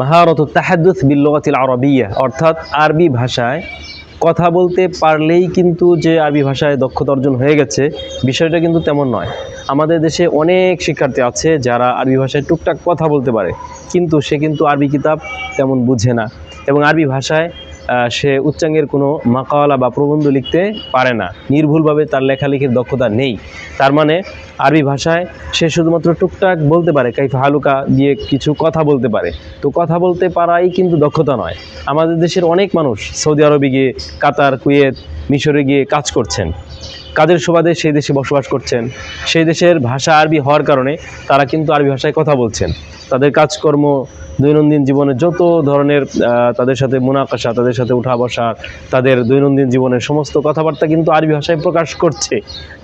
মাহারত তাহাদুস বিল্লগাতিল আরবিয়া, অর্থাৎ আরবি ভাষায় কথা বলতে পারলেই কিন্তু যে আরবি ভাষায় দক্ষতা অর্জন হয়ে গেছে, বিষয়টা কিন্তু তেমন নয়। আমাদের দেশে অনেক শিক্ষার্থী আছে যারা আরবি ভাষায় টুকটাক কথা বলতে পারে, কিন্তু সে কিন্তু আরবি কিতাব তেমন বুঝে না। এবং আরবি ভাষায় সে উচ্চাঙ্গের কোনো মাকাওয়ালা বা প্রবন্ধ লিখতে পারে না। নির্ভুলভাবে তার লেখালেখির দক্ষতা নেই। তার মানে আরবি ভাষায় সে শুধুমাত্র টুকটাক বলতে পারে, কাইফা হালুকা দিয়ে কিছু কথা বলতে পারে। তো কথা বলতে পারাই কিন্তু দক্ষতা নয়। আমাদের দেশের অনেক মানুষ সৌদি আরবে গিয়ে, কাতার, কুয়েত, মিশরে গিয়ে কাজ করছেন। কাজের সুবাদে সেই দেশে বসবাস করছেন? সেই দেশের ভাষা আরবি হওয়ার কারণে তারা কিন্তু আরবি ভাষায় কথা বলছেন। তাদের কাজকর্ম দৈনন্দিন জীবনে যত ধরনের তাদের সাথে মুনাকাশা তাদের সাথে উঠা বসা তাদের দৈনন্দিন জীবনের সমস্ত কথাবার্তা কিন্তু আরবি ভাষায় প্রকাশ করছে।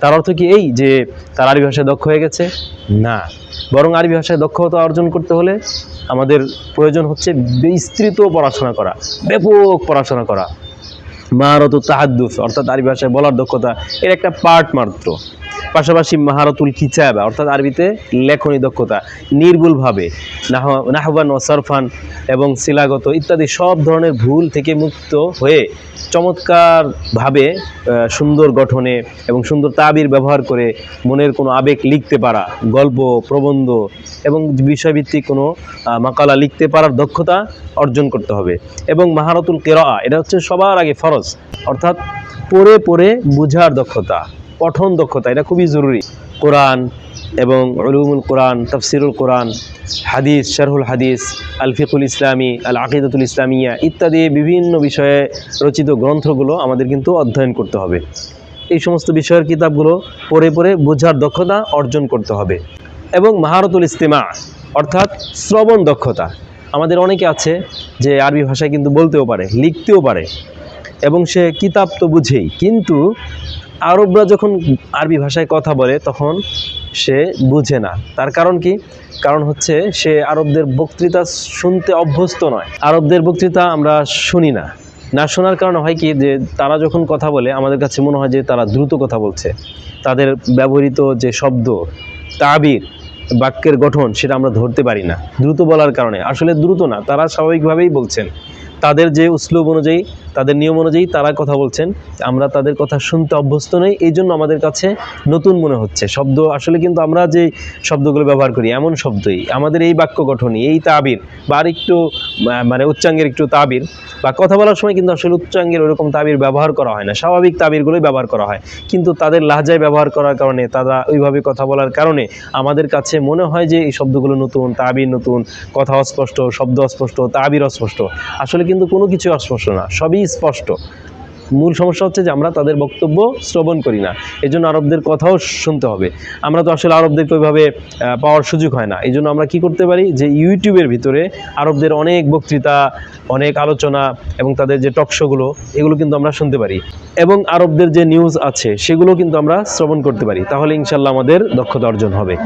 তার অর্থ কি এই যে তার আরবি ভাষায় দক্ষ হয়ে গেছে? না। বরং আরবি ভাষায় দক্ষতা অর্জন করতে হলে আমাদের প্রয়োজন হচ্ছে বিস্তৃত পড়াশোনা করা ব্যাপক পড়াশোনা করা। মাহারত তাহাদুফ অর্থাৎ আরবি ভাষায় বলার দক্ষতা এর একটা পার্ট মাত্র। পাশাপাশি মাহারতুল কিচাবা অর্থাৎ আরবিতে লেখনী দক্ষতা, নির্ভুলভাবে, নাহ- নাহবান ও এবং শিলাগত ইত্যাদি সব ধরনের ভুল থেকে মুক্ত হয়ে চমৎকারভাবে সুন্দর গঠনে এবং সুন্দর তাবির ব্যবহার করে মনের কোনো আবেগ লিখতে পারা, গল্প, প্রবন্ধ এবং বিষয়ভিত্তিক কোনো মাকালা লিখতে পারার দক্ষতা অর্জন করতে হবে। এবং মাহারতুল কেরা এটা হচ্ছে সবার আগে ফরজ, অর্থাৎ পড়ে পড়ে বুঝার দক্ষতা। পঠন দক্ষতা, এটা খুবই জরুরি। কোরআন এবং উলুমুল কোরআন, তফসিরুল কোরআন, হাদিস, শারহুল হাদিস আল ফিকুল ইসলামী আল আকিদতুল ইসলামিয়া ইত্যাদি বিভিন্ন বিষয়ে রচিত গ্রন্থগুলো আমাদের কিন্তু অধ্যয়ন করতে হবে। এই সমস্ত বিষয়ের কিতাবগুলো পড়ে পড়ে বোঝার দক্ষতা অর্জন করতে হবে। এবং মাহারতুল ইস্তেমা, অর্থাৎ শ্রবণ দক্ষতা। আমাদের অনেকে আছে যে আরবি ভাষায় কিন্তু বলতেও পারে, লিখতেও পারে। এবং সে কিতাব তো বুঝেই, কিন্তু আরবরা যখন আরবি ভাষায় কথা বলে, তখন সে বুঝে না। তার কারণ কি? কারণ হচ্ছে সে আরবদের বক্তৃতা শুনতে অভ্যস্ত নয়। আরবদের বক্তৃতা আমরা শুনি না। না শোনার কারণে হয় কি? যে তারা যখন কথা বলে, আমাদের কাছে মনে হয় যে তারা দ্রুত কথা বলছে। তাদের ব্যবহৃত যে শব্দ, তাবির, বাক্যের গঠন, সেটা আমরা ধরতে পারি না। দ্রুত বলার কারণে। আসলে দ্রুত না, তারা স্বাভাবিকভাবেই বলছেন। তাদের যে উসলুব অনুযায়ী তাদের নিয়ম অনুযায়ী তারা কথা বলছেন, আমরা তাদের কথা শুনতে অভ্যস্ত নই, এই জন্য আমাদের কাছে নতুন মনে হচ্ছে। শব্দ, আসলে কিন্তু আমরা যে শব্দগুলো ব্যবহার করি, এমন শব্দই। আমাদের এই বাক্য গঠনই, এই তাবির, বা আর একটু মানে উচ্চাঙ্গের একটু তাবির, বা কথা বলার সময় কিন্তু আসলে উচ্চাঙ্গের ওরকম তাবির ব্যবহার করা হয় না। স্বাভাবিক তাবিরগুলোই ব্যবহার করা হয়। কিন্তু তাদের লাহজায় ব্যবহার করার কারণে, তারা ওইভাবে কথা বলার কারণে আমাদের কাছে মনে হয় যে এই শব্দগুলো নতুন, তাবির নতুন, কথা অস্পষ্ট, শব্দ অস্পষ্ট, তাবির অস্পষ্ট। আসলে কিন্তু কোনো কিছু অস্পষ্ট না, সবই স্পষ্ট। মূল সমস্যা হচ্ছে যে আমরা তাদের বক্তব্য শ্রবণ করি না। এই জন্য আরবদের কথাও শুনতে হবে। আমরা তো আসলে আরবদেরকে ওইভাবে পাওয়ার সুযোগ হয় না। এই জন্য আমরা কি করতে পারি যে ইউটিউবের ভিতরে আরবদের অনেক বক্তৃতা, অনেক আলোচনা এবং তাদের যে টকশোগুলো এগুলো কিন্তু আমরা শুনতে পারি। এবং আরবদের যে নিউজ আছে, সেগুলো কিন্তু আমরা শ্রবণ করতে পারি। তাহলে ইনশাল্লাহ আমাদের দক্ষতা অর্জন হবে।